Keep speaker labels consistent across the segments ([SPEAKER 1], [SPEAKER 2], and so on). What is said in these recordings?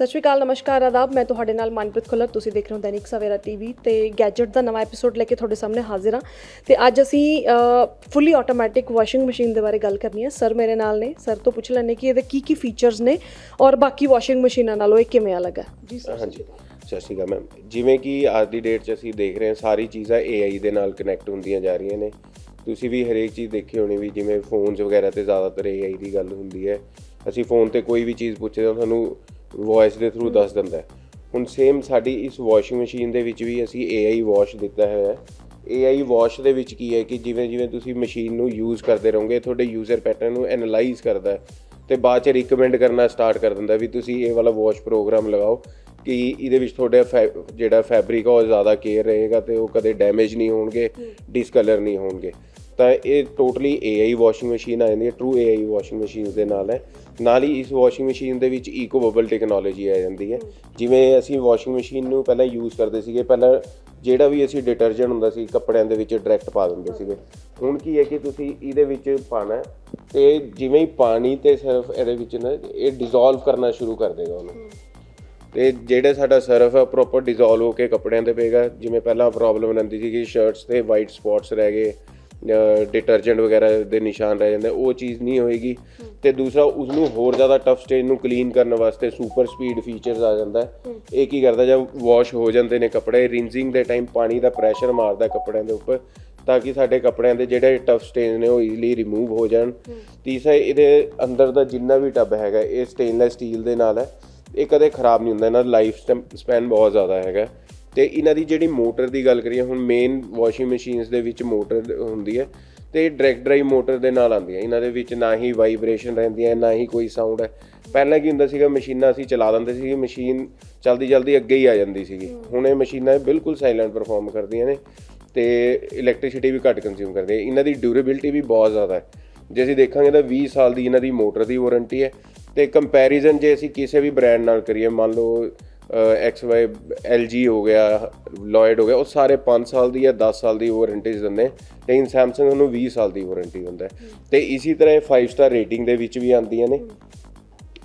[SPEAKER 1] ਸਤਿ ਸ਼੍ਰੀ ਅਕਾਲ, ਨਮਸਕਾਰ, ਆਦਾਬ। ਮੈਂ ਤੁਹਾਡੇ ਨਾਲ ਮਨਪ੍ਰੀਤ ਖੁੱਲਰ। ਤੁਸੀਂ ਦੇਖ ਰਹੇ ਹੋ ਦੈਨਿਕ ਸਵੇਰਾ ਟੀਵੀ ਤੇ ਗੈਜਟ ਦਾ ਨਵਾਂ ਐਪੀਸੋਡ ਲੈ ਕੇ ਤੁਹਾਡੇ ਸਾਹਮਣੇ ਹਾਜ਼ਰ ਹਾਂ। ਤੇ ਅੱਜ ਅਸੀਂ ਫੁੱਲੀ ਆਟੋਮੈਟਿਕ ਵਾਸ਼ਿੰਗ ਮਸ਼ੀਨ ਦੇ ਬਾਰੇ ਗੱਲ ਕਰਨੀ ਹੈ। ਸਰ ਮੇਰੇ ਨਾਲ ਨੇ। ਸਰ ਤੋਂ ਪੁੱਛ ਲੈਣੇ ਕਿ ਇਹਦੇ ਕੀ ਕੀ ਫੀਚਰਸ ਨੇ ਔਰ ਬਾਕੀ ਵਾਸ਼ਿੰਗ ਮਸ਼ੀਨਾਂ ਨਾਲੋਂ ਇਹ ਕਿਵੇਂ ਅਲੱਗ ਹੈ। ਜੀ ਸਰ
[SPEAKER 2] ਹਾਂਜੀ। ਸਤਿ ਸ਼੍ਰੀ ਅਕਾਲ ਮੈਮ ਜਿਵੇਂ ਕਿ ਅੱਜ ਦੀ ਡੇਟ 'ਚ ਅਸੀਂ ਦੇਖ ਰਹੇ ਹਾਂ, ਸਾਰੀ ਚੀਜ਼ਾਂ AI ਦੇ ਨਾਲ ਕਨੈਕਟ ਹੁੰਦੀਆਂ ਜਾ ਰਹੀਆਂ ਨੇ। ਤੁਸੀਂ ਵੀ ਹਰੇਕ ਚੀਜ਼ ਦੇਖੀ ਹੋਣੀ ਵੀ ਜਿਵੇਂ ਫੋਨਸ ਵਗੈਰਾ ਤੇ ਜ਼ਿਆਦਾਤਰ AI ਦੀ ਗੱਲ ਹੁੰਦੀ ਹੈ। ਅਸੀਂ ਫੋਨ ਤੇ ਕੋਈ ਵੀ ਚੀਜ਼ ਪੁੱਛਦੇ ਹਾਂ, ਤੁਹਾਨੂੰ ਵੌਇਸ ਦੇ ਥਰੂ ਦੱਸ ਦਿੰਦਾ ਹੈ। ਹੁਣ ਸੇਮ ਸਾਡੀ ਇਸ ਵਾਸ਼ਿੰਗ ਮਸ਼ੀਨ ਦੇ ਵਿੱਚ ਵੀ ਅਸੀਂ AI ਵਾਸ਼ ਦਿੱਤਾ ਹੋਇਆ ਹੈ। AI ਵਾਸ਼ ਦੇ ਵਿੱਚ ਕੀ ਹੈ ਕਿ ਜਿਵੇਂ ਜਿਵੇਂ ਤੁਸੀਂ ਮਸ਼ੀਨ ਨੂੰ ਯੂਜ਼ ਕਰਦੇ ਰਹੋਗੇ ਤੁਹਾਡੇ ਯੂਜ਼ਰ ਪੈਟਰਨ ਨੂੰ ਐਨਾਲਾਈਜ਼ ਕਰਦਾ ਹੈ ਤੇ ਬਾਅਦ ਚ ਰਿਕਮੈਂਡ ਕਰਨਾ ਸਟਾਰਟ ਕਰ ਦਿੰਦਾ ਵੀ ਤੁਸੀਂ ਇਹ ਵਾਲਾ ਵਾਸ਼ ਪ੍ਰੋਗਰਾਮ ਲਗਾਓ ਕਿ ਇਹਦੇ ਵਿੱਚ ਤੁਹਾਡਾ ਜਿਹੜਾ ਫੈਬਰਿਕ ਆ ਉਹ ਜ਼ਿਆਦਾ ਕੇਅਰ ਰਹੇਗਾ ਤੇ ਉਹ ਕਦੇ ਡੈਮੇਜ ਨਹੀਂ ਹੋਣਗੇ ਡਿਸਕਲਰ ਨਹੀਂ ਹੋਣਗੇ। ਤਾਂ ਇਹ ਟੋਟਲੀ AI ਵਾਸ਼ਿੰਗ ਮਸ਼ੀਨ ਆ ਜਾਂਦੀ ਹੈ ਟਰੂ AI ਵਾਸ਼ਿੰਗ ਮਸ਼ੀਨਸ ਦੇ ਨਾਲ ਹੈ। ਨਾਲ ਹੀ ਇਸ ਵਾਸ਼ਿੰਗ ਮਸ਼ੀਨ ਦੇ ਵਿੱਚ ਈਕੋ ਬਬਲ ਟੈਕਨੋਲੋਜੀ ਆ ਜਾਂਦੀ ਹੈ। ਜਿਵੇਂ ਅਸੀਂ ਵਾਸ਼ਿੰਗ ਮਸ਼ੀਨ ਨੂੰ ਪਹਿਲਾਂ ਯੂਜ਼ ਕਰਦੇ ਸੀਗੇ, ਪਹਿਲਾਂ ਜਿਹੜਾ ਵੀ ਅਸੀਂ ਡਿਟਰਜੈਂਟ ਹੁੰਦਾ ਸੀ, ਕੱਪੜਿਆਂ ਦੇ ਵਿੱਚ ਡਾਇਰੈਕਟ ਪਾ ਦਿੰਦੇ ਸੀਗੇ। ਹੁਣ ਕੀ ਹੈ ਕਿ ਤੁਸੀਂ ਇਹਦੇ ਵਿੱਚ ਪਾਣਾ ਹੈ ਤੇ ਜਿਵੇਂ ਹੀ ਪਾਣੀ ਤੇ ਸਰਫ ਇਹਦੇ ਵਿੱਚ ਨਾ, ਇਹ ਡਿਸੋਲਵ ਕਰਨਾ ਸ਼ੁਰੂ ਕਰ ਦੇਗਾ ਉਹਨੂੰ। ਤੇ ਜਿਹੜਾ ਸਾਡਾ ਸਰਫ ਹੈ ਪ੍ਰੋਪਰ ਡਿਸੋਲਵ ਹੋ ਕੇ ਕੱਪੜਿਆਂ ਤੇ ਪਏਗਾ। ਜਿਵੇਂ ਪਹਿਲਾਂ ਪ੍ਰੋਬਲਮ ਰਹਿੰਦੀ ਸੀ ਕਿ ਸ਼ਰਟਸ ਤੇ ਵਾਈਟ ਸਪੌਟਸ ਰਹਿ ਗਏ। ਡਿਟਰਜੈਂਟ ਵਗੈਰਾ ਦੇ ਨਿਸ਼ਾਨ ਰਹਿ ਜਾਂਦੇ ਉਹ ਚੀਜ਼ ਨਹੀਂ ਹੋਏਗੀ। ਤੇ ਦੂਸਰਾ ਉਸ ਨੂੰ ਹੋਰ ਜ਼ਿਆਦਾ ਟਫ ਸਟੇਜ ਨੂੰ ਕਲੀਨ ਕਰਨ ਵਾਸਤੇ ਸੁਪਰ ਸਪੀਡ ਫੀਚਰਸ ਆ ਜਾਂਦਾ ਇਹ ਕੀ ਕਰਦਾ ਜਦ ਵਾਸ਼ ਹੋ ਜਾਂਦੇ ਨੇ ਕੱਪੜੇ ਰਿੰਜ਼ਿੰਗ ਦੇ ਟਾਈਮ ਪਾਣੀ ਦਾ ਪ੍ਰੈਸ਼ਰ ਮਾਰਦਾ ਕੱਪੜਿਆਂ ਦੇ ਉੱਪਰ, ਤਾਂ ਕਿ ਸਾਡੇ ਕੱਪੜਿਆਂ ਦੇ ਜਿਹੜੇ ਟਫ ਸਟੇਨ ਨੇ, ਉਹ ਈਜ਼ੀਲੀ ਰਿਮੂਵ ਹੋ ਜਾਣ। ਤੀਸਰਾ, ਇਹਦੇ ਅੰਦਰ ਦਾ ਜਿੰਨਾ ਵੀ ਟੱਬ ਹੈਗਾ, ਇਹ ਸਟੇਨਲੈਸ ਸਟੀਲ ਦੇ ਨਾਲ ਹੈ। ਇਹ ਕਦੇ ਖਰਾਬ ਨਹੀਂ ਹੁੰਦਾ, ਇਹਨਾਂ ਦਾ ਲਾਈਫ ਸਪੈਨ ਬਹੁਤ ਜ਼ਿਆਦਾ ਹੈਗਾ। ਤੇ ਇਹਨਾਂ ਦੀ ਜਿਹੜੀ ਮੋਟਰ ਦੀ ਗੱਲ ਕਰੀਏ, ਹੁਣ ਮੇਨ ਵਾਸ਼ਿੰਗ ਮਸ਼ੀਨਸ ਦੇ ਵਿੱਚ ਮੋਟਰ ਹੁੰਦੀ ਹੈ ਤੇ ਡਾਇਰੈਕਟ ਡਰਾਈਵ ਮੋਟਰ ਦੇ ਨਾਲ ਆਉਂਦੀ ਹੈ। ਇਹਨਾਂ ਦੇ ਵਿੱਚ ਨਾ ਹੀ ਵਾਈਬ੍ਰੇਸ਼ਨ ਹੈ, ਨਾ ਹੀ ਕੋਈ ਸਾਊਂਡ ਹੈ। ਪਹਿਲਾਂ ਕੀ ਹੁੰਦਾ ਸੀਗਾ, ਮਸ਼ੀਨਾਂ ਅਸੀਂ ਚਲਾ ਦਿੰਦੇ ਸੀ ਮਸ਼ੀਨ ਚਲਦੀ ਜਲਦੀ ਅੱਗੇ ਹੀ ਆ ਜਾਂਦੀ ਸੀਗੀ। ਹੁਣ ਇਹ ਮਸ਼ੀਨਾਂ ਬਿਲਕੁਲ ਸਾਇਲੈਂਟ ਪਰਫਾਰਮ ਕਰਦੀਆਂ ਨੇ ਤੇ ਇਲੈਕਟ੍ਰਿਸਿਟੀ ਵੀ ਘੱਟ ਕੰਜ਼ਿਊਮ ਕਰਦੀਆਂ ਇਹਨਾਂ ਦੀ ਡਿਊਰੇਬਿਲਟੀ ਵੀ ਬਹੁਤ ਜ਼ਿਆਦਾ ਹੈ। ਜੇ ਅਸੀਂ ਦੇਖਾਂਗੇ ਤਾਂ 20 ਸਾਲ ਦੀ ਇਹਨਾਂ ਦੀ ਮੋਟਰ ਦੀ ਵਾਰੰਟੀ ਹੈ। ਤੇ ਕੰਪੈਰੀਜ਼ਨ ਜੇ ਅਸੀਂ ਕਿਸੇ ਵੀ ਬ੍ਰਾਂਡ ਨਾਲ ਕਰੀਏ, ਮੰਨ ਲਓ ਐਕਸ ਵਾਈ LG ਹੋ ਗਿਆ ਲੋਇਡ ਹੋ ਗਿਆ ਉਹ ਸਾਰੇ 5 ਸਾਲ ਦੀ ਜਾਂ 10 ਸਾਲ ਦੀ ਵਾਰੰਟੀਜ਼ ਦਿੰਦੇ ਲੇਕਿਨ Samsung ਉਹਨੂੰ 20 ਸਾਲ ਦੀ ਵਾਰੰਟੀ ਦਿੰਦਾ ਹੈ। ਤੇ ਇਸੇ ਤਰ੍ਹਾਂ ਇਹ 5 ਸਟਾਰ ਰੇਟਿੰਗ ਦੇ ਵਿੱਚ ਵੀ ਆਉਂਦੀਆਂ ਨੇ।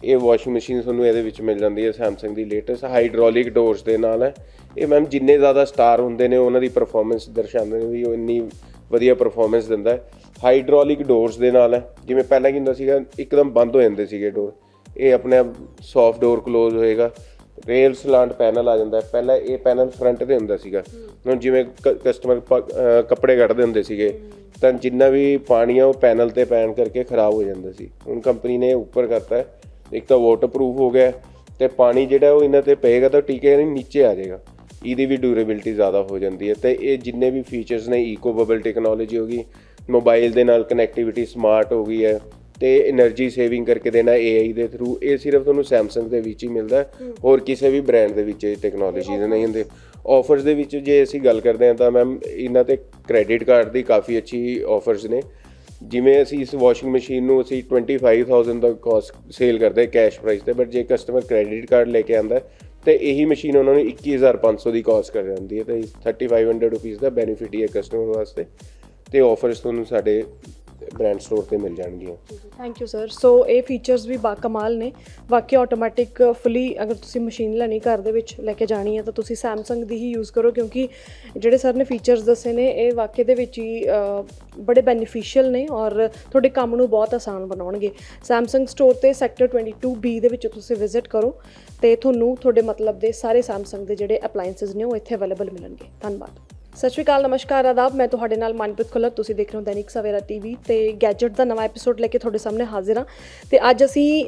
[SPEAKER 2] ਇਹ ਵਾਸ਼ਿੰਗ ਮਸ਼ੀਨ ਤੁਹਾਨੂੰ ਇਹਦੇ ਵਿੱਚ ਮਿਲ ਜਾਂਦੀ ਹੈ Samsung ਦੀ ਲੇਟੈਸਟ ਹਾਈਡ੍ਰੋਲਿਕ ਡੋਰਸ ਦੇ ਨਾਲ ਹੈ। ਇਹ ਮੈਮ ਜਿੰਨੇ ਜ਼ਿਆਦਾ ਸਟਾਰ ਹੁੰਦੇ ਨੇ ਉਹਨਾਂ ਦੀ ਪਰਫਾਰਮੈਂਸ ਦਰਸਾਉਂਦੇ ਨੇ ਵੀ ਉਹ ਇੰਨੀ ਵਧੀਆ ਪਰਫਾਰਮੈਂਸ ਦਿੰਦਾ ਹੈ। ਹਾਈਡ੍ਰੋਲਿਕ ਡੋਰਸ ਦੇ ਨਾਲ ਹੈ। ਜਿਵੇਂ ਪਹਿਲਾਂ ਕੀ ਹੁੰਦਾ ਸੀਗਾ ਇੱਕਦਮ ਬੰਦ ਹੋ ਜਾਂਦੇ ਸੀਗੇ ਡੋਰ ਇਹ ਆਪਣੇ ਆਪ ਸੌਫਟ ਡੋਰ ਕਲੋਜ਼ ਹੋਏਗਾ। ਰੇਲ ਸਲਾਂਟ ਪੈਨਲ ਆ ਜਾਂਦਾ ਹੈ। ਪਹਿਲਾਂ ਇਹ ਪੈਨਲ ਫਰੰਟ ਤੇ ਹੁੰਦਾ ਸੀਗਾ। ਹੁਣ ਜਿਵੇਂ ਕਸਟਮਰ ਕੱਪੜੇ ਕੱਢਦੇ ਹੁੰਦੇ ਸੀਗੇ ਤਾਂ ਜਿੰਨਾ ਵੀ ਪਾਣੀ ਆ ਉਹ ਪੈਨਲ ਤੇ ਪੈਣ ਕਰਕੇ ਖਰਾਬ ਹੋ ਜਾਂਦਾ ਸੀ। ਹੁਣ ਕੰਪਨੀ ਨੇ ਉੱਪਰ ਕਰਤਾ ਹੈ। ਇੱਕ ਤਾਂ ਵਾਟਰਪ੍ਰੂਫ ਹੋ ਗਿਆ ਹੈ, ਤੇ ਪਾਣੀ ਜਿਹੜਾ ਉਹ ਇਹਨਾਂ ਤੇ ਪਏਗਾ ਤਾਂ ਟਿਕੇ ਨਹੀਂ ਨੀਚੇ ਆ ਜਾਏਗਾ। ਇਹਦੀ ਵੀ ਡਿਊਰੇਬਿਲਟੀ ਜ਼ਿਆਦਾ ਹੋ ਜਾਂਦੀ ਹੈ। ਤੇ ਇਹ ਜਿੰਨੇ ਵੀ ਫੀਚਰਸ ਨੇ ਈਕੋ ਬਬਲ ਟੈਕਨੋਲੋਜੀ ਹੋ ਗਈ ਮੋਬਾਈਲ ਦੇ ਨਾਲ ਕਨੈਕਟੀਵਿਟੀ ਸਮਾਰਟ ਹੋ ਗਈ ਹੈ। ਤੇ એનર્ਜੀ ਸੇਵਿੰਗ ਕਰਕੇ ਦੇਣਾ AI ਦੇ ਥਰੂ ਇਹ ਸਿਰਫ ਤੁਹਾਨੂੰ Samsung ਦੇ ਵਿੱਚ ਹੀ ਮਿਲਦਾ ਹੋਰ ਕਿਸੇ ਵੀ ਬ੍ਰਾਂਡ ਦੇ ਵਿੱਚ ਇਹ ਟੈਕਨੋਲੋਜੀ ਦੇ ਨਹੀਂ ਹੁੰਦੇ। ਆਫਰਸ ਦੇ ਵਿੱਚ ਜੇ ਅਸੀਂ ਗੱਲ ਕਰਦੇ ਹਾਂ ਤਾਂ ਮੈਮ ਇਹਨਾਂ ਤੇ ਕ੍ਰੈਡਿਟ ਕਾਰਡ ਦੀ ਕਾਫੀ ਅੱਛੀ ਆਫਰਸ ਨੇ। ਜਿਵੇਂ ਅਸੀਂ ਇਸ ਵਾਸ਼ਿੰਗ ਮਸ਼ੀਨ ਨੂੰ ਅਸੀਂ 25000 ਦਾ ਕਾਸਟ ਸੇਲ ਕਰਦੇ ਕੈਸ਼ ਪ੍ਰਾਈਸ ਤੇ ਬਟ ਜੇ ਕਸਟਮਰ ਕ੍ਰੈਡਿਟ ਕਾਰਡ ਲੈ ਕੇ ਆਂਦਾ ਤੇ ਇਹੀ ਮਸ਼ੀਨ ਉਹਨਾਂ ਨੂੰ 21500 ਦੀ ਕਾਸਟ ਕਰ ਜਾਂਦੀ ਹੈ। ਤੇ 3500 ਰੁਪਏ ਦਾ ਬੈਨੀਫਿਟ ਹੀ ਹੈ ਕਸਟਮਰ ਵਾਸਤੇ। ਤੇ ਆਫਰਸ ਤੁਹਾਨੂੰ ਸਾਡੇ ਬ੍ਰਾਂਡ ਸਟੋਰ ਤੇ ਮਿਲ ਜਾਣਗੀਆਂ।
[SPEAKER 1] ਥੈਂਕ ਯੂ ਸਰ ਸੋ ਇਹ ਫੀਚਰਸ ਵੀ ਬਾ ਕਮਾਲ ਨੇ। ਵਾਕਈ ਆਟੋਮੈਟਿਕ ਫੁੱਲੀ ਅਗਰ ਤੁਸੀਂ ਮਸ਼ੀਨ ਲੈਣੀ ਘਰ ਦੇ ਵਿੱਚ ਲੈ ਕੇ ਜਾਣੀ ਹੈ, ਤਾਂ ਤੁਸੀਂ Samsung ਦੀ ਹੀ ਯੂਜ਼ ਕਰੋ, ਕਿਉਂਕਿ ਜਿਹੜੇ ਸਰ ਨੇ ਫੀਚਰਸ ਦੱਸੇ ਨੇ, ਇਹ ਵਾਕਈ ਦੇ ਵਿੱਚ ਹੀ ਬੜੇ ਬੈਨੀਫੀਸ਼ੀਅਲ ਨੇ ਔਰ ਤੁਹਾਡੇ ਕੰਮ ਨੂੰ ਬਹੁਤ ਆਸਾਨ ਬਣਾਉਣਗੇ। Samsung ਸਟੋਰ ਤੇ ਸੈਕਟਰ 22B ਦੇ ਵਿੱਚ ਤੁਸੀਂ ਵਿਜ਼ਿਟ ਕਰੋ ਤੇ ਤੁਹਾਨੂੰ ਤੁਹਾਡੇ ਮਤਲਬ ਦੇ ਸਾਰੇ Samsung ਦੇ ਜਿਹੜੇ ਅਪਲਾਈਐਂਸਸ ਨੇ, ਉਹ ਇੱਥੇ ਅਵੇਲੇਬਲ ਮਿਲਣਗੇ। ਧੰਨਵਾਦ। ਸਤਿ ਸ਼੍ਰੀ ਅਕਾਲ, ਨਮਸਕਾਰ, ਆਦਾਬ। ਮੈਂ ਤੁਹਾਡੇ ਨਾਲ ਮਨਪ੍ਰੀਤ ਖੁੱਲਰ। ਤੁਸੀਂ ਦੇਖ ਰਹੇ ਹੋ ਦੈਨਿਕ ਸਵੇਰਾ ਟੀਵੀ ਤੇ ਗੈਜਟ ਦਾ ਨਵਾਂ ਐਪੀਸੋਡ ਲੈ ਕੇ ਤੁਹਾਡੇ ਸਾਹਮਣੇ ਹਾਜ਼ਰ ਹਾਂ। ਤੇ ਅੱਜ ਅਸੀਂ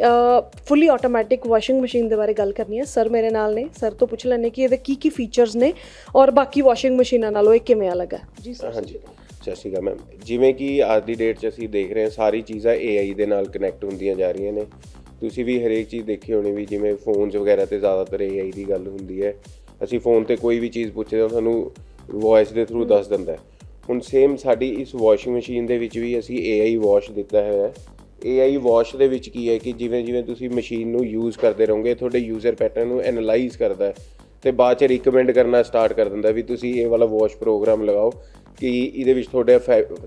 [SPEAKER 1] ਫੁੱਲੀ ਆਟੋਮੈਟਿਕ ਵਾਸ਼ਿੰਗ ਮਸ਼ੀਨ ਦੇ ਬਾਰੇ ਗੱਲ ਕਰਨੀ ਹੈ। ਸਰ ਮੇਰੇ ਨਾਲ ਨੇ। ਸਰ ਤੋਂ ਪੁੱਛ ਲੈਣੇ ਕਿ ਇਹਦੇ ਕੀ ਕੀ ਫੀਚਰਸ ਨੇ ਔਰ ਬਾਕੀ ਵਾਸ਼ਿੰਗ ਮਸ਼ੀਨਾਂ ਨਾਲੋਂ ਇਹ ਕਿਵੇਂ ਅਲੱਗ ਹੈ। ਜੀ ਸਰ
[SPEAKER 2] ਹਾਂਜੀ। ਸਤਿ ਸ਼੍ਰੀ ਅਕਾਲ ਮੈਮ ਜਿਵੇਂ ਕਿ ਅੱਜ ਦੀ ਡੇਟ 'ਚ ਅਸੀਂ ਦੇਖ ਰਹੇ ਹਾਂ, ਸਾਰੀ ਚੀਜ਼ਾਂ AI ਦੇ ਨਾਲ ਕਨੈਕਟ ਹੁੰਦੀਆਂ ਜਾ ਰਹੀਆਂ ਨੇ। ਤੁਸੀਂ ਵੀ ਹਰੇਕ ਚੀਜ਼ ਦੇਖੀ ਹੋਣੀ ਵੀ ਜਿਵੇਂ ਫੋਨਸ ਵਗੈਰਾ ਤੇ ਜ਼ਿਆਦਾਤਰ AI ਦੀ ਗੱਲ ਹੁੰਦੀ ਹੈ। ਅਸੀਂ ਫੋਨ ਤੇ ਕੋਈ ਵੀ ਚੀਜ਼ ਪੁੱਛਦੇ ਹਾਂ ਸਾਨੂੰ ਵੌਇਸ ਦੇ ਥਰੂ ਦੱਸ ਦਿੰਦਾ ਹੈ। ਹੁਣ ਸੇਮ ਸਾਡੀ ਇਸ ਵਾਸ਼ਿੰਗ ਮਸ਼ੀਨ ਦੇ ਵਿੱਚ ਵੀ ਅਸੀਂ AI ਵਾਸ਼ ਦਿੱਤਾ ਹੋਇਆ ਹੈ। AI ਵਾਸ਼ ਦੇ ਵਿੱਚ ਕੀ ਹੈ ਕਿ ਜਿਵੇਂ ਜਿਵੇਂ ਤੁਸੀਂ ਮਸ਼ੀਨ ਨੂੰ ਯੂਜ਼ ਕਰਦੇ ਰਹੋਗੇ ਤੁਹਾਡੇ ਯੂਜ਼ਰ ਪੈਟਰਨ ਨੂੰ ਐਨਾਲਾਈਜ਼ ਕਰਦਾ ਹੈ ਤੇ ਬਾਅਦ ਚ ਰਿਕਮੈਂਡ ਕਰਨਾ ਸਟਾਰਟ ਕਰ ਦਿੰਦਾ ਵੀ ਤੁਸੀਂ ਇਹ ਵਾਲਾ ਵਾਸ਼ ਪ੍ਰੋਗਰਾਮ ਲਗਾਓ ਕਿ ਇਹਦੇ ਵਿੱਚ ਤੁਹਾਡਾ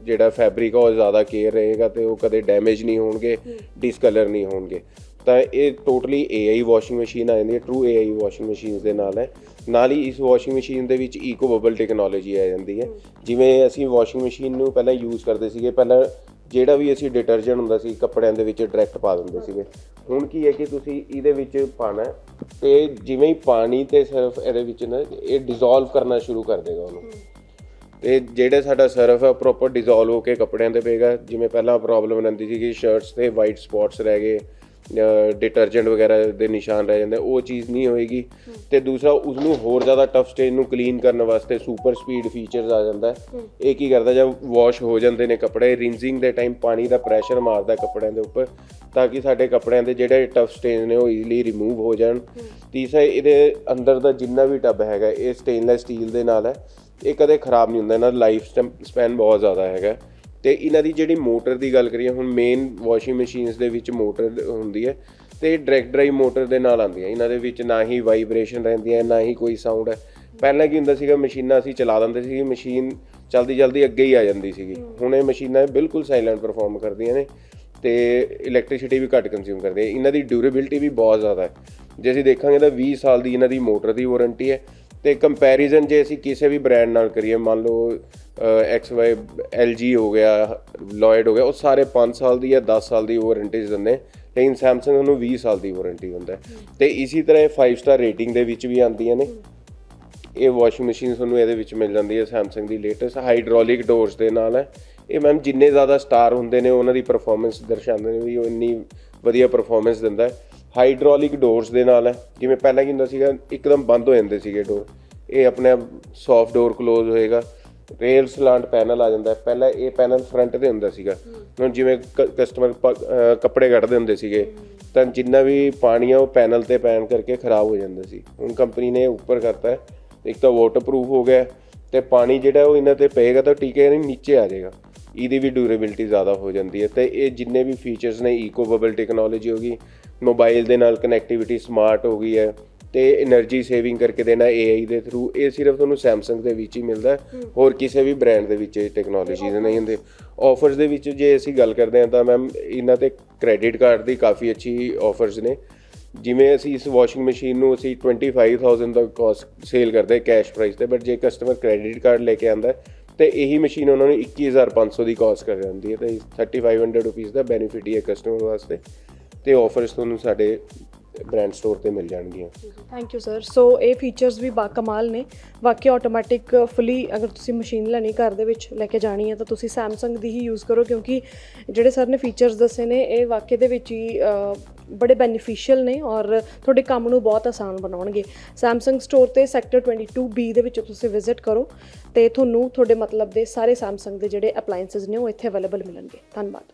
[SPEAKER 2] ਜਿਹੜਾ ਫੈਬਰਿਕ ਆ ਉਹ ਜ਼ਿਆਦਾ ਕੇਅਰ ਰਹੇਗਾ ਤੇ ਉਹ ਕਦੇ ਡੈਮੇਜ ਨਹੀਂ ਹੋਣਗੇ ਡਿਸਕਲਰ ਨਹੀਂ ਹੋਣਗੇ। ਤਾਂ ਇਹ ਟੋਟਲੀ AI ਵਾਸ਼ਿੰਗ ਮਸ਼ੀਨ ਆ ਜਾਂਦੀ ਹੈ ਟਰੂ AI ਵਾਸ਼ਿੰਗ ਮਸ਼ੀਨਸ ਦੇ ਨਾਲ ਹੈ। ਨਾਲ ਹੀ ਇਸ ਵਾਸ਼ਿੰਗ ਮਸ਼ੀਨ ਦੇ ਵਿੱਚ ਈਕੋ ਬਬਲ ਟੈਕਨੋਲੋਜੀ ਆ ਜਾਂਦੀ ਹੈ। ਜਿਵੇਂ ਅਸੀਂ ਵਾਸ਼ਿੰਗ ਮਸ਼ੀਨ ਨੂੰ ਪਹਿਲਾਂ ਯੂਜ਼ ਕਰਦੇ ਸੀਗੇ ਪਹਿਲਾਂ ਜਿਹੜਾ ਵੀ ਅਸੀਂ ਡਿਟਰਜੈਂਟ ਹੁੰਦਾ ਸੀ ਕੱਪੜਿਆਂ ਦੇ ਵਿੱਚ ਡਾਇਰੈਕਟ ਪਾ ਦਿੰਦੇ ਸੀਗੇ। ਹੁਣ ਕੀ ਹੈ ਕਿ ਤੁਸੀਂ ਇਹਦੇ ਵਿੱਚ ਪਾਣਾ ਤੇ ਜਿਵੇਂ ਹੀ ਪਾਣੀ ਤੇ ਸਰਫ ਇਹਦੇ ਵਿੱਚ ਨਾ ਇਹ ਡਿਸੋਲਵ ਕਰਨਾ ਸ਼ੁਰੂ ਕਰ ਦੇਗਾ ਉਹਨੂੰ। ਤੇ ਜਿਹੜੇ ਸਾਡਾ ਸਰਫ ਹੈ ਪ੍ਰੋਪਰ ਡਿਸੋਲਵ ਹੋ ਕੇ ਕੱਪੜਿਆਂ ਤੇ ਪਏਗਾ। ਜਿਵੇਂ ਪਹਿਲਾਂ ਪ੍ਰੋਬਲਮ ਰਹਿੰਦੀ ਸੀ ਕਿ ਸ਼ਰਟਸ ਤੇ ਵਾਈਟ ਸਪੌਟਸ ਰਹਿ ਗਏ। ਡਿਟਰਜੈਂਟ ਵਗੈਰਾ ਦੇ ਨਿਸ਼ਾਨ ਰਹਿ ਜਾਂਦੇ ਉਹ ਚੀਜ਼ ਨਹੀਂ ਹੋਏਗੀ। ਤੇ ਦੂਸਰਾ ਉਸ ਨੂੰ ਹੋਰ ਜ਼ਿਆਦਾ ਟਫ ਸਟੇਜ ਨੂੰ ਕਲੀਨ ਕਰਨ ਵਾਸਤੇ ਸੁਪਰ ਸਪੀਡ ਫੀਚਰਸ ਆ ਜਾਂਦਾ। ਇਹ ਕੀ ਕਰਦਾ ਜਦ ਵਾਸ਼ ਹੋ ਜਾਂਦੇ ਨੇ ਕੱਪੜੇ ਰਿੰਜ਼ਿੰਗ ਦੇ ਟਾਈਮ ਪਾਣੀ ਦਾ ਪ੍ਰੈਸ਼ਰ ਮਾਰਦਾ ਕੱਪੜਿਆਂ ਦੇ ਉੱਪਰ ਤਾਂ ਕਿ ਸਾਡੇ ਕੱਪੜਿਆਂ ਦੇ ਜਿਹੜੇ ਟਫ ਸਟੇਜ ਨੇ ਉਹ ਈਜ਼ੀਲੀ ਰਿਮੂਵ ਹੋ ਜਾਣ। ਤੀਸਰਾ ਇਹਦੇ ਅੰਦਰ ਦਾ ਜਿੰਨਾ ਵੀ ਟੱਬ ਹੈਗਾ ਇਹ ਸਟੇਨਲੈਸ ਸਟੀਲ ਦੇ ਨਾਲ ਹੈ। ਇਹ ਕਦੇ ਖਰਾਬ ਨਹੀਂ ਹੁੰਦਾ ਇਹਨਾਂ ਦਾ ਲਾਈਫ ਸਪੈਨ ਬਹੁਤ ਜ਼ਿਆਦਾ ਹੈਗਾ। ਤੇ ਇਹਨਾਂ ਦੀ ਜਿਹੜੀ ਮੋਟਰ ਦੀ ਗੱਲ ਕਰੀਏ, ਹੁਣ ਮੇਨ ਵਾਸ਼ਿੰਗ ਮਸ਼ੀਨਸ ਦੇ ਵਿੱਚ ਮੋਟਰ ਹੁੰਦੀ ਹੈ ਤੇ ਡਾਇਰੈਕਟ ਡਰਾਈਵ ਮੋਟਰ ਦੇ ਨਾਲ ਆਉਂਦੀ ਹੈ। ਇਹਨਾਂ ਦੇ ਵਿੱਚ ਨਾ ਹੀ ਵਾਈਬ੍ਰੇਸ਼ਨ ਰਹਿੰਦੀ ਹੈ, ਨਾ ਹੀ ਕੋਈ ਸਾਊਂਡ ਹੈ। ਪਹਿਲਾਂ ਕੀ ਹੁੰਦਾ ਸੀਗਾ, ਮਸ਼ੀਨਾਂ ਅਸੀਂ ਚਲਾ ਦਿੰਦੇ ਸੀ ਮਸ਼ੀਨ ਚਲਦੀ ਜਲਦੀ ਅੱਗੇ ਹੀ ਆ ਜਾਂਦੀ ਸੀਗੀ। ਹੁਣ ਇਹ ਮਸ਼ੀਨਾਂ ਬਿਲਕੁਲ ਸਾਇਲੈਂਟ ਪਰਫਾਰਮ ਕਰਦੀਆਂ ਨੇ ਤੇ ਇਲੈਕਟ੍ਰਿਸਿਟੀ ਵੀ ਘੱਟ ਕੰਜ਼ਿਊਮ ਕਰਦੀਆਂ ਇਹਨਾਂ ਦੀ ਡਿਊਰੇਬਿਲਟੀ ਵੀ ਬਹੁਤ ਜ਼ਿਆਦਾ ਹੈ। ਜੇ ਅਸੀਂ ਦੇਖਾਂਗੇ ਤਾਂ 20 ਸਾਲ ਦੀ ਇਹਨਾਂ ਦੀ ਮੋਟਰ ਦੀ ਵਾਰੰਟੀ ਹੈ। ਤੇ ਕੰਪੈਰੀਜ਼ਨ ਜੇ ਅਸੀਂ ਕਿਸੇ ਵੀ ਬ੍ਰਾਂਡ ਨਾਲ ਕਰੀਏ, ਮੰਨ ਲਓ ਐਕਸ ਵਾਈ LG ਹੋ ਗਿਆ ਲੋਇਡ ਹੋ ਗਿਆ, ਉਹ ਸਾਰੇ 5 ਸਾਲ ਦੀ ਜਾਂ 10 ਸਾਲ ਦੀ ਵਾਰੰਟੀ ਦਿੰਦੇ। ਲੇਕਿਨ Samsung ਨੂੰ 20 ਸਾਲ ਦੀ ਵਾਰੰਟੀ ਹੁੰਦਾ ਹੈ। ਤੇ ਇਸੇ ਤਰ੍ਹਾਂ ਇਹ 5 ਸਟਾਰ ਰੇਟਿੰਗ ਦੇ ਵਿੱਚ ਵੀ ਆਉਂਦੀਆਂ ਨੇ। ਇਹ ਵਾਸ਼ਿੰਗ ਮਸ਼ੀਨ ਤੁਹਾਨੂੰ ਇਹਦੇ ਵਿੱਚ ਮਿਲ ਜਾਂਦੀ ਹੈ, Samsung ਦੀ ਲੇਟੈਸਟ ਹਾਈਡ੍ਰੋਲਿਕ ਡੋਰਸ ਦੇ ਨਾਲ ਹੈ। ਇਹ ਮੈਮ ਜਿੰਨੇ ਜ਼ਿਆਦਾ ਸਟਾਰ ਹੁੰਦੇ ਨੇ, ਉਹਨਾਂ ਦੀ ਪਰਫਾਰਮੈਂਸ ਦਰਸਾਉਂਦੇ ਨੇ ਵੀ ਉਹ ਇੰਨੀ ਵਧੀਆ ਪਰਫਾਰਮੈਂਸ ਦਿੰਦਾ ਹੈ। ਹਾਈਡ੍ਰੋਲਿਕ ਡੋਰਸ ਦੇ ਨਾਲ ਹੈ। ਜਿਵੇਂ ਪਹਿਲਾਂ ਕੀ ਹੁੰਦਾ ਸੀਗਾ, ਇੱਕਦਮ ਬੰਦ ਹੋ ਜਾਂਦੇ ਸੀਗੇ ਡੋਰ। ਇਹ ਆਪਣੇ ਆਪ ਸੌਫਟ ਡੋਰ ਕਲੋਜ਼ ਹੋਏਗਾ। ਰੇਲ ਸਲਾਂਟ ਪੈਨਲ ਆ ਜਾਂਦਾ ਪਹਿਲਾਂ ਇਹ ਪੈਨਲ ਫਰੰਟ ਤੇ ਹੁੰਦਾ ਸੀਗਾ। ਹੁਣ ਜਿਵੇਂ ਕਸਟਮਰ ਕੱਪੜੇ ਕੱਢਦੇ ਹੁੰਦੇ ਸੀਗੇ, ਤਾਂ ਜਿੰਨਾ ਵੀ ਪਾਣੀ ਆ ਉਹ ਪੈਨਲ ਤੇ ਪੈਣ ਕਰਕੇ ਖਰਾਬ ਹੋ ਜਾਂਦਾ ਸੀ। ਹੁਣ ਕੰਪਨੀ ਨੇ ਉੱਪਰ ਕਰਤਾ ਇੱਕ ਤਾਂ ਵਾਟਰਪ੍ਰੂਫ ਹੋ ਗਿਆ ਤੇ ਪਾਣੀ ਜਿਹੜਾ ਉਹ ਇਹਨਾਂ ਤੇ ਪਏਗਾ ਤਾਂ ਟੀਕੇ ਨਹੀਂ ਨੀਚੇ ਆ ਜਾਏਗਾ। ਇਹਦੀ ਵੀ ਡਿਊਰੇਬਿਲਟੀ ਜ਼ਿਆਦਾ ਹੋ ਜਾਂਦੀ ਹੈ ਤੇ ਇਹ ਜਿੰਨੇ ਵੀ ਫੀਚਰਸ ਨੇ ਈਕੋ ਬਬਲ ਟੈਕਨੋਲੋਜੀ ਹੋ ਗਈ ਮੋਬਾਈਲ ਦੇ ਨਾਲ ਕਨੈਕਟੀਵਿਟੀ ਸਮਾਰਟ ਹੋ ਗਈ ਹੈ ਤੇ એનર્ਜੀ ਸੇਵਿੰਗ ਕਰਕੇ ਦੇਣਾ AI ਦੇ ਥਰੂ ਇਹ ਸਿਰਫ ਤੁਹਾਨੂੰ Samsung ਦੇ ਵਿੱਚ ਹੀ ਮਿਲਦਾ ਹੋਰ ਕਿਸੇ ਵੀ ਬ੍ਰਾਂਡ ਦੇ ਵਿੱਚ ਇਹ ਟੈਕਨੋਲੋਜੀ ਨਹੀਂ ਹੁੰਦੇ। ਆਫਰਸ ਦੇ ਵਿੱਚ ਜੇ ਅਸੀਂ ਗੱਲ ਕਰਦੇ ਹਾਂ ਤਾਂ ਮੈਮ ਇਹਨਾਂ ਤੇ ਕ੍ਰੈਡਿਟ ਕਾਰਡ ਦੀ ਕਾਫੀ ਅੱਛੀ ਆਫਰਸ ਨੇ। ਜਿਵੇਂ ਅਸੀਂ ਇਸ ਵਾਸ਼ਿੰਗ ਮਸ਼ੀਨ ਨੂੰ ਅਸੀਂ 25000 ਦਾ ਕਾਸਟ ਸੇਲ ਕਰਦੇ ਕੈਸ਼ ਪ੍ਰਾਈਸ ਤੇ ਬਟ ਜੇ ਕਸਟਮਰ ਕ੍ਰੈਡਿਟ ਕਾਰਡ ਲੈ ਕੇ ਆਂਦਾ ਤੇ ਇਹੀ ਮਸ਼ੀਨ ਉਹਨਾਂ ਨੂੰ 21500 ਦੀ ਕਾਸਟ ਕਰ ਜਾਂਦੀ ਹੈ ਤੇ 3500 ਰੁਪਏ ਦਾ ਬੈਨੀਫਿਟ ਹੀ ਹੈ ਕਸਟਮਰ ਵਾਸਤੇ। ਤੇ ਆਫਰਸ ਤੁਹਾਨੂੰ ਸਾਡੇ ਬ੍ਰਾਂਡ ਸਟੋਰ ਤੇ ਮਿਲ ਜਾਣਗੀਆਂ।
[SPEAKER 1] ਥੈਂਕ ਯੂ ਸਰ ਸੋ ਇਹ ਫੀਚਰਸ ਵੀ ਬਾਕਮਾਲ ਨੇ। ਵਾਕਿਆ ਆਟੋਮੈਟਿਕ ਫੁੱਲੀ ਅਗਰ ਤੁਸੀਂ ਮਸ਼ੀਨ ਲੈਣੀ ਘਰ ਦੇ ਵਿੱਚ ਲੈ ਕੇ ਜਾਣੀ ਹੈ ਤਾਂ ਤੁਸੀਂ Samsung ਦੀ ਹੀ ਯੂਜ਼ ਕਰੋ ਕਿਉਂਕਿ ਜਿਹੜੇ ਸਰ ਨੇ ਫੀਚਰਸ ਦੱਸੇ ਨੇ, ਇਹ ਵਾਕਈ ਦੇ ਵਿੱਚ ਹੀ ਬੜੇ ਬੈਨੀਫੀਸ਼ੀਅਲ ਨੇ ਔਰ ਤੁਹਾਡੇ ਕੰਮ ਨੂੰ ਬਹੁਤ ਆਸਾਨ ਬਣਾਉਣਗੇ। Samsung ਸਟੋਰ ਤੇ ਸੈਕਟਰ 22B ਦੇ ਵਿੱਚ ਤੁਸੀਂ ਵਿਜ਼ਿਟ ਕਰੋ ਤੇ ਤੁਹਾਨੂੰ ਤੁਹਾਡੇ ਮਤਲਬ ਦੇ ਸਾਰੇ Samsung ਦੇ ਜਿਹੜੇ ਅਪਲਾਈਐਂਸਸ ਨੇ ਉਹ ਇੱਥੇ ਅਵੇਲੇਬਲ ਮਿਲਣਗੇ। ਧੰਨਵਾਦ।